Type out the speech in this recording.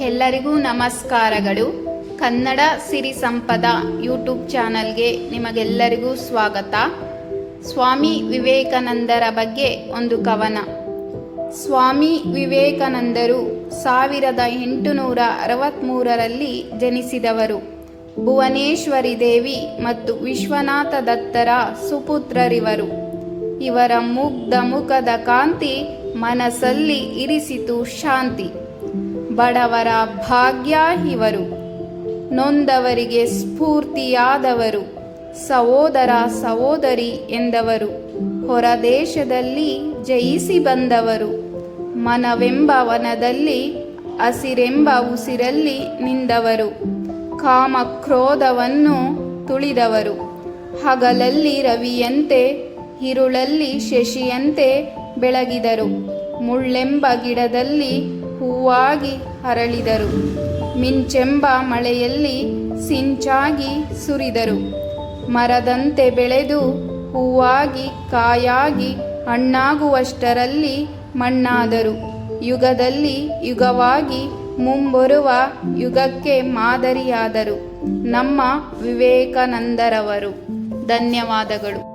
ಎಲ್ಲರಿಗೂ ನಮಸ್ಕಾರಗಳು. ಕನ್ನಡ ಸಿರಿ ಸಂಪದ ಯೂಟ್ಯೂಬ್ ಚಾನಲ್ಗೆ ನಿಮಗೆಲ್ಲರಿಗೂ ಸ್ವಾಗತ. ಸ್ವಾಮಿ ವಿವೇಕಾನಂದರ ಬಗ್ಗೆ ಒಂದು ಕವನ. ಸ್ವಾಮಿ ವಿವೇಕಾನಂದರು ಸಾವಿರದ ಎಂಟುನೂರ ಅರವತ್ತ್ಮೂರರಲ್ಲಿ ಜನಿಸಿದವರು. ಭುವನೇಶ್ವರಿ ದೇವಿ ಮತ್ತು ವಿಶ್ವನಾಥ ದತ್ತರ ಸುಪುತ್ರರಿವರು. ಇವರ ಮುಗ್ಧ ಮುಖದ ಕಾಂತಿ ಮನಸ್ಸಲ್ಲಿ ಇರಿಸಿತು ಶಾಂತಿ. ಬಡವರ ಭಾಗ್ಯ ಇವರು. ನೊಂದವರಿಗೆ ಸ್ಫೂರ್ತಿಯಾದವರು. ಸಹೋದರ ಸಹೋದರಿ ಎಂದವರು. ಹೊರದೇಶದಲ್ಲಿ ಜಯಿಸಿ ಬಂದವರು. ಮನವೆಂಬ ವನದಲ್ಲಿ, ಹಸಿರೆಂಬ ಉಸಿರಲ್ಲಿ ನಿಂದವರು. ಕಾಮಕ್ರೋಧವನ್ನು ತುಳಿದವರು. ಹಗಲಲ್ಲಿ ರವಿಯಂತೆ ಇರುಳಲ್ಲಿ ಶಶಿಯಂತೆ ಬೆಳಗಿದರು. ಮುಳ್ಳೆಂಬ ಗಿಡದಲ್ಲಿ ಹೂವಾಗಿ ಅರಳಿದರು. ಮಿಂಚೆಂಬ ಮಳೆಯಲ್ಲಿ ಸಿಂಚಾಗಿ ಸುರಿದರು. ಮರದಂತೆ ಬೆಳೆದು ಹೂವಾಗಿ ಕಾಯಾಗಿ ಹಣ್ಣಾಗುವಷ್ಟರಲ್ಲಿ ಮಣ್ಣಾದರು. ಯುಗದಲ್ಲಿ ಯುಗವಾಗಿ ಮುಂಬರುವ ಯುಗಕ್ಕೆ ಮಾದರಿಯಾದರು. ನಮ್ಮ ವಿವೇಕಾನಂದರವರು. ಧನ್ಯವಾದಗಳು.